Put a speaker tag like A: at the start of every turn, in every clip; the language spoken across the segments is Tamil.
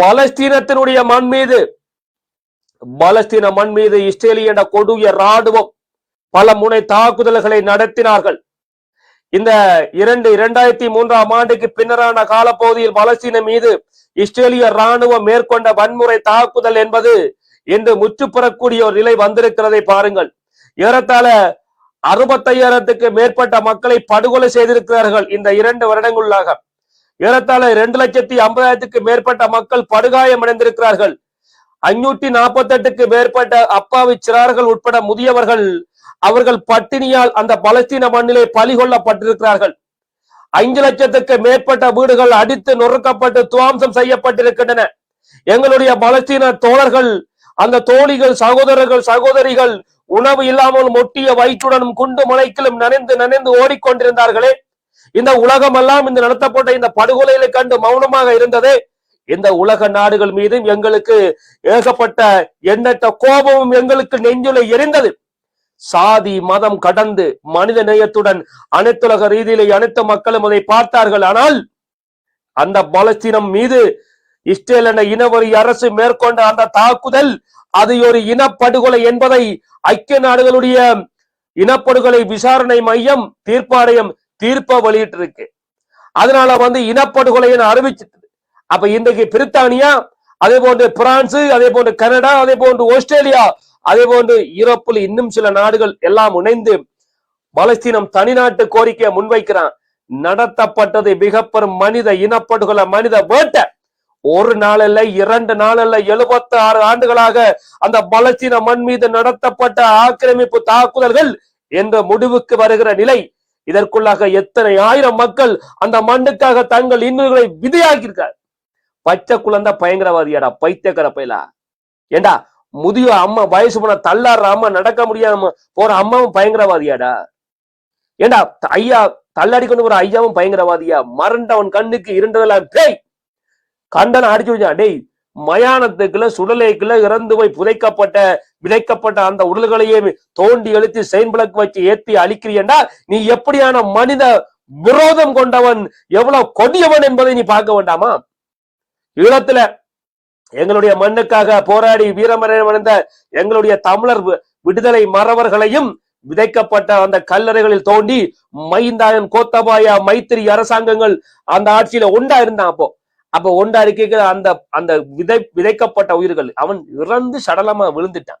A: பலஸ்தீனத்தினுடைய மண் மீது பலஸ்தீன மண் மீது இஸ்ரேலிய என்ற கொடிய ராணுவம் பல முனை தாக்குதல்களை நடத்தினார்கள். இந்த இரண்டு இரண்டாயிரத்தி மூன்றாம் ஆண்டுக்கு பின்னரான காலப்பகுதியில் பலஸ்தீன மீது இஸ்ரேலிய ராணுவம் மேற்கொண்ட வன்முறை தாக்குதல் என்பது இன்று முற்றுப்பெறக்கூடிய ஒரு நிலை வந்திருக்கிறதை பாருங்கள். ஏறத்தாழ அறுபத்தையாயிரத்துக்கு மேற்பட்ட மக்களை படுகொலை செய்திருக்கிறார்கள் இந்த இரண்டு வருடங்களாக ஏறத்தாழ இரண்டு லட்சத்தி ஐம்பதாயிரத்துக்கு மேற்பட்ட மக்கள் படுகாயம் அடைந்திருக்கிறார்கள். ஐநூத்தி நாற்பத்தி எட்டுக்கு மேற்பட்ட அப்பாவி சிறார்கள் உட்பட முதியவர்கள் அவர்கள் பட்டினியால் அந்த பலஸ்தீன மண்ணிலே பலி கொள்ளப்பட்டிருக்கிறார்கள் ஐந்து லட்சத்துக்கு மேற்பட்ட வீடுகள் அடித்து நொறுக்கப்பட்டு துவாம்சம் செய்யப்பட்டிருக்கின்றன. எங்களுடைய பலஸ்தீன தோழர்கள் அந்த தோழிகள் சகோதரர்கள் சகோதரிகள் உணவு இல்லாமல் மொட்டிய வயிற்றுடனும் குண்டு மலைக்கிலும் நனைந்து நனைந்து ஓடிக்கொண்டிருந்தார்களே. இந்த உலகம் எல்லாம் இந்த நடத்தப்பட்ட இந்த படுகொலைகளை கண்டு மௌனமாக இருந்ததே இந்த உலக நாடுகள் மீதும் எங்களுக்கு ஏகப்பட்ட எண்ணற்ற கோபமும் எங்களுக்கு நெஞ்சுல எரிந்தது. சாதி மதம் கடந்து மனித நேயத்துடன் அனைத்துலக ரீதியிலே அனைத்து மக்களும் அதை பார்த்தார்கள். ஆனால் அந்த பலஸ்தீனம் மீது இஸ்ரேல் என இனவரி அரசு மேற்கொண்ட அந்த தாக்குதல் அது ஒரு இனப்படுகொலை என்பதை ஐக்கிய நாடுகளுடைய இனப்படுகொலை விசாரணை மையம் தீர்ப்பாணையம் தீர்ப்ப வெளியிட்டிருக்கு. அதனால வந்து இனப்படுகொலை அறிவிச்சிட்டு. அப்ப இன்றைக்கு பிரித்தானியா அதே போன்று பிரான்ஸ் அதே போன்று கனடா அதே போன்று ஆஸ்திரேலியா அதே போன்று யூரோப்பில் இன்னும் சில நாடுகள் எல்லாம் இணைந்து பலஸ்தீனம் தனிநாட்டு கோரிக்கையை முன்வைக்கிறான். நடத்தப்பட்டது மிக பெரும் மனித இனப்படுகொலை மனித வேட்டை. ஒரு நாள் அல்ல இரண்டு நாள் அல்ல எழுபத்தி ஆறு ஆண்டுகளாக அந்த பலஸ்தீன மண் மீது நடத்தப்பட்ட ஆக்கிரமிப்பு தாக்குதல்கள் என்ற முடிவுக்கு வருகிற நிலை இதற்குள்ளாக எத்தனை ஆயிரம் மக்கள் அந்த மண்ணுக்காக தங்கள் இன்னுகளை விதையாக்கியிருக்கார் பச்சை குழந்தை பயங்கரவாதியாடா பைத்தியக்கர பயிலா. ஏண்டா முதிய அம்மா வயசு போன தள்ளாடுற அம்மா நடக்க முடியாம போற அம்மாவும் பயங்கரவாதியாடா. ஏண்டா ஐயா தள்ளாடி கொண்டு போற ஐயாவும் பயங்கரவாதியா? மறண்டவன் கண்ணுக்கு இருண்டதெல்லாம் டேய் கண்டன அடிச்சு வச்சான். டேய் மயானத்துக்குள்ள சுடலைக்குள்ள இறந்து போய் புதைக்கப்பட்ட விதைக்கப்பட்ட அந்த உடல்களையே தோண்டி எழுத்து செயின் விளக்கு வச்சு ஏத்தி அழிக்கிறியண்டா நீ எப்படியான மனித விரோதம் கொண்டவன் எவ்வளவு கொடியவன் என்பதை நீ பார்க்க வேண்டாமா? ஈழத்துல எங்களுடைய மண்ணுக்காக போராடி வீரமறைந்த எங்களுடைய தமிழர் விடுதலை மறவர்களையும் விதைக்கப்பட்ட அந்த கல்லறைகளில் தோண்டி மைந்தாயன் கோத்தபாயா மைத்திரி அரசாங்கங்கள் அந்த ஆட்சியில ஒண்டா இருந்தான் அப்போ. அப்ப ஒண்டா இருக்க அந்த அந்த விதை விதைக்கப்பட்ட உயிர்கள் அவன் இறந்து சடலமா விழுந்துட்டான்.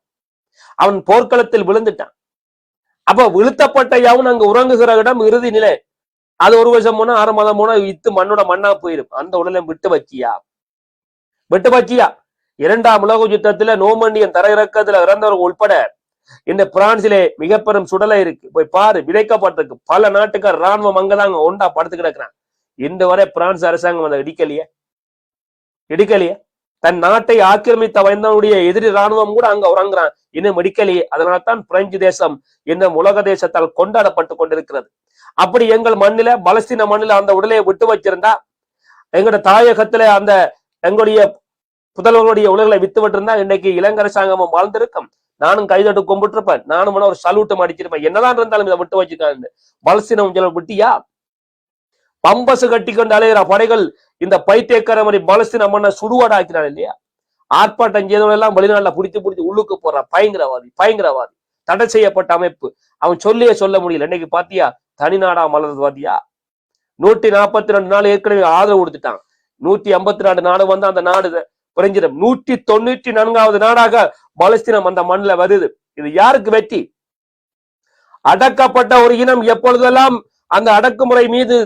A: அவன் போர்க்களத்தில் விழுந்துட்டான். அப்ப விழுத்தப்பட்ட யாவும் அங்க உறங்குகிற இடம் இறுதி நிலை. அது ஒரு வருஷம் போனா ஆறு மாதம் போனா இத்து மண்ணோட மண்ணா போயிடும் அந்த உடலை விட்டு வச்சியா விட்டு வச்சியா இரண்டாம் உலக யுத்தத்துல நோமண்டியன் தரையிறக்கத்துல இறந்தவர்கள் உட்பட இந்த பிரான்சிலே மிக பெரும் சுடலை இருக்கு. போய் பாரு விதைக்கப்பட்டிருக்கு. பல நாட்டுக்கார் ராணுவம் அங்கதாங்க ஒண்டா படுத்து கிடக்குறான். இந்த வரை பிரான்ஸ் அரசாங்கம் அதை இடிக்கலையே? இடிக்கலையே? தன் நாட்டை ஆக்கிரமித்த வந்தவனுடைய எதிரி ராணுவம் கூட அங்க உறங்குறான். இன்னும் இடிக்கலையே அதனால்தான் பிரெஞ்சு தேசம் இன்னும் உலக தேசத்தால் கொண்டாடப்பட்டு கொண்டிருக்கிறது. அப்படி எங்கள் மண்ணில பலஸ்தீன மண்ணில அந்த உடலையை விட்டு வச்சிருந்தா எங்களோட தாயகத்துல அந்த எங்களுடைய புதல்வர்களுடைய உலகளை வித்து விட்டுருந்தா இன்னைக்கு இளங்க அரசாங்கமும் வாழ்ந்திருக்கும். நானும் கைதட்டு கும்பிட்டிருப்பேன். நானும் ஒரு சல்யூட்டும் அடிச்சிருப்பேன். என்னதான் இருந்தாலும் இதை விட்டு வச்சுக்காங்க பலஸ்தீனம் விட்டியா? பம்பசு கட்டி கொண்டு அலைகிற படைகள் இந்த பைத்தியக்காரமணி பலஸ்தீன மண்ணை சுடுவாடாக்கிறான் இல்லையா? ஆர்ப்பாட்டம் செய்தவங்க எல்லாம் வெளிநாட்டில் பிடிச்சு பிடிச்சி உள்ளுக்கு போறான் பயங்கரவாதி பயங்கரவாதி. தடை செய்யப்பட்ட அமைப்பு. அவன் சொல்லியே சொல்ல முடியல. இன்னைக்கு பாத்தியா? தனிநாடா மலர்றது பாத்தியா? நூத்தி நாற்பத்தி ரெண்டு நாள் ஏற்கனவே ஆதரவு கொடுத்துட்டான். நூத்தி ஐம்பத்தி ரெண்டு நாடு வந்து அந்த நாடு குறைஞ்சிடும் நூத்தி தொண்ணூற்றி நான்காவது நாடாக பலஸ்தீனம் அந்த மண்ணில் வருது. இது யாருக்கு வெற்றி? அடக்கப்பட்ட ஒரு இனம் எப்பொழுதெல்லாம் அந்த அடக்குமுறை மீது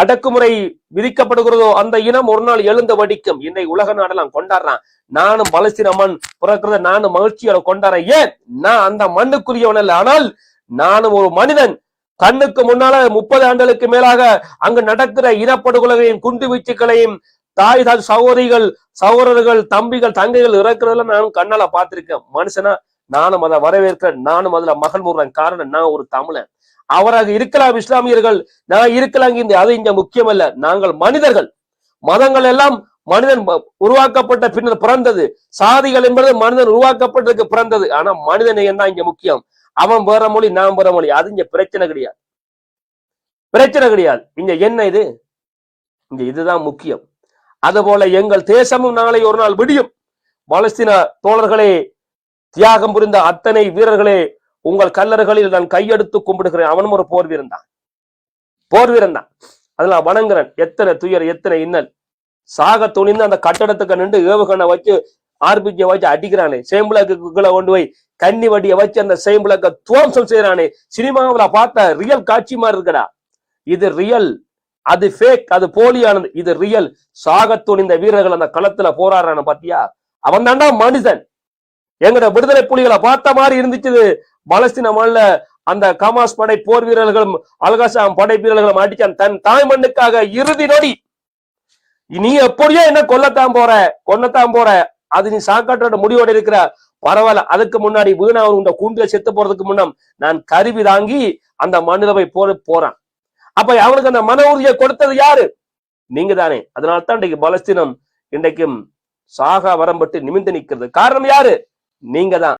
A: அடக்குமுறை விதிக்கப்படுகிறதோ அந்த இனம் ஒரு நாள் எழுந்து வடிக்கும். இன்னை உலக நாடெல்லாம் கொண்டாடுறான். நானும் பலஸ்தீன மண் பிறக்கிறத நானும் மகிழ்ச்சியோட கொண்டாடுறேன். ஏன்? நான் அந்த மண்ணுக்குரியவன் அல்ல. ஆனால் நானும் ஒரு மனிதன். கண்ணுக்கு முன்னால முப்பது ஆண்டுகளுக்கு மேலாக அங்கு நடக்கிற இனப்படுகொலைகளையும் குண்டு வீச்சுக்களையும் தாய் தாய் சகோதரிகள் சகோதரர்கள் தம்பிகள் தங்கைகள் இறக்குறதெல்லாம் நானும் கண்ணால பார்த்திருக்கேன். மனுஷனா நானும் அதை வரவேற்கிறேன். நானும் அதுல மகள் முடுறேன். காரணம் நான் ஒரு தமிழன். அவராக இருக்கலாம் இஸ்லாமியர்கள் நான் இருக்கலாம் இந்த அது இங்க முக்கியம் அல்ல நாங்கள் மனிதர்கள். மதங்கள் எல்லாம் மனிதன் உருவாக்கப்பட்ட பின்னர் பிறந்தது. சாதிகள் என்பது மனிதன் உருவாக்கப்பட்டதுக்கு பிறந்தது. ஆனா மனிதன் என்ன தான் இங்க முக்கியம். அவன் வேற மொழி நான் வேற மொழி. அது இங்க பிரச்சனை கிடையாது. பிரச்சனை கிடையாது. இங்க என்ன இது? இங்க இதுதான் முக்கியம். அதுபோல எங்கள் தேசமும் நாளை ஒரு நாள் விடியும். பாலஸ்தீன தோழர்களே தியாகம் புரிந்த அத்தனை வீரர்களே உங்கள் கல்லறைகளில் நான் கையெடுத்து கும்பிடுகிறேன். அவனும் ஒரு போர் வீரன் தான். போர் வீரன் தான். அதுல நான் வணங்குறேன். எத்தனை துயர் எத்தனை இன்னல். சாக துணிந்து அந்த கட்டடத்துக்கு நின்று ஏவுகணை வச்சு ஆர்பிஜியை வச்சு அடிக்கிறானே. சேம்புலக்குள்ள கொண்டு போய் கன்னி வட்டியை வச்சு அந்த சேம்புலக்க துவம்சம் செய்யறானே சினிமாவில் பார்த்த ரியல் காட்சி மாதிரி இருக்கடா. இது ரியல் அது ஃபேக் அது போலியானது. இது ரியல் சாக துணிந்த வீரர்கள் அந்த களத்துல போராடுறான பாத்தியா? அவன் தாண்டா மனுஷன். எங்கட விடுதலை புலிகளை பார்த்த மாதிரி இருந்துச்சு பலஸ்தீன மாநில அந்த கமாஸ் படை போர் வீரர்களும் அல்காசாம் படை வீரர்களும் அடிச்சான். தன் தாய் மண்ணுக்காக இறுதி நொடி. நீ எப்படியோ என்ன கொல்லத்தான் போற கொல்லத்தான் போற. அது நீ சாக்காட்டோட முடிவோட இருக்கிற. பரவாயில்ல அதுக்கு முன்னாடி வீணா உங்க கூண்டுல செத்து போறதுக்கு முன்னம் நான் கருவி தாங்கி அந்த மண்ணில போய் போற போறான். அப்ப அவனுக்கு அந்த மன உறுதியை கொடுத்தது யாரு? நீங்க தானே அதனால தான் இன்றைக்கு பலஸ்தீனம் இன்றைக்கும் சாகா வரம்பட்டு நிமிர்ந்து நிற்கிறது. காரணம் யாரு? நீங்க தான்